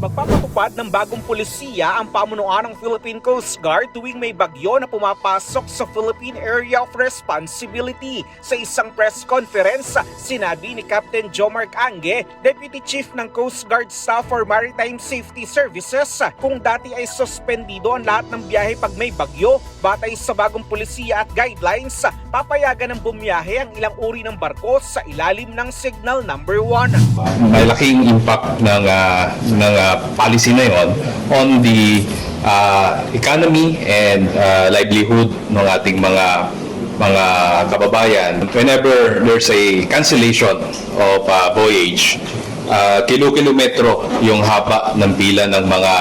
Magpapatuloy Magpapatupad ng bagong pulisiya ang pamunuan ng Philippine Coast Guard tuwing may bagyo na pumapasok sa Philippine Area of Responsibility. Sa isang press conference, sinabi ni Captain Jomark Ange, Deputy Chief ng Coast Guard Staff for Maritime Safety Services, kung dati ay suspendido ang lahat ng biyahe pag may bagyo, batay sa bagong pulisiya at guidelines, papayagan ng bumiyahe ang ilang uri ng barko sa ilalim ng Signal Number 1. malaking impact ng ah, ng ah, policy na yon on the ah, economy and ah, livelihood ng ating mga mga kababayan. Whenever there's a cancellation of a voyage, ah, kilo-kilometro yung haba ng pila ng mga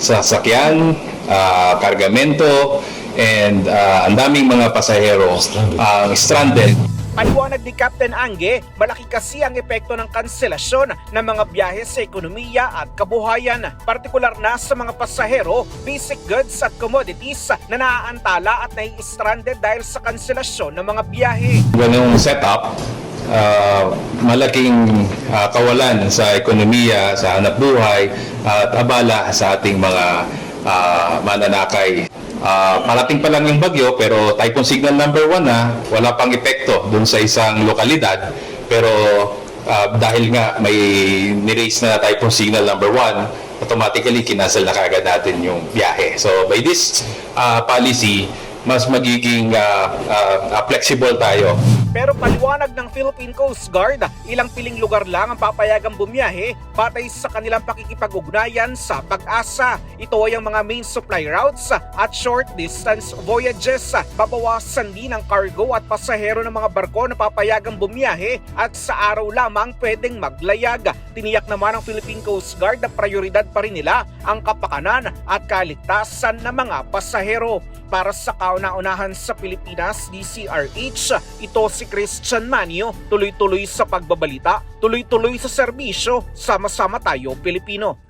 sasakyan, ah, kargamento, and ah, ang daming mga pasahero ang stranded. Paliwanag ni Captain Ange, malaki kasi ang epekto ng kanselasyon ng mga biyahe sa ekonomiya at kabuhayan, partikular na sa mga pasahero, basic goods at commodities na naaantala at nai-stranded dahil sa kanselasyon ng mga biyahe. ganung setup, ah, malaking ah, kawalan sa ekonomiya, sa hanap buhay, at abala sa ating mga ah, mananakay. Ah, parating pa lang yung bagyo pero typhoon signal number 1 na wala pang epekto dun sa isang lokalidad pero ah, dahil nga may niraise na typhoon signal number 1 automatically kinasal na kagad natin yung biyahe. So by this ah, policy mas magiging ah, ah, ah, flexible tayo. Pero paliwanag ng Philippine Coast Guard, ilang piling lugar lang ang papayagang bumiyahe batay sa kanilang pakikipag-ugnayan sa pag-asa. Ito ay ang mga main supply routes at short distance voyages. Babawasan din ang cargo at pasahero ng mga barko na papayagang bumiyahe at sa araw lamang pwedeng maglayag. Tiniyak naman ng Philippine Coast Guard na prioridad pa rin nila ang kapakanan at kaligtasan ng mga pasahero. Para sa kauna-unahan sa Pilipinas, DCRH, ito Christian Manio, tuloy-tuloy sa pagbabalita, tuloy-tuloy sa serbisyo, sama-sama tayo Pilipino.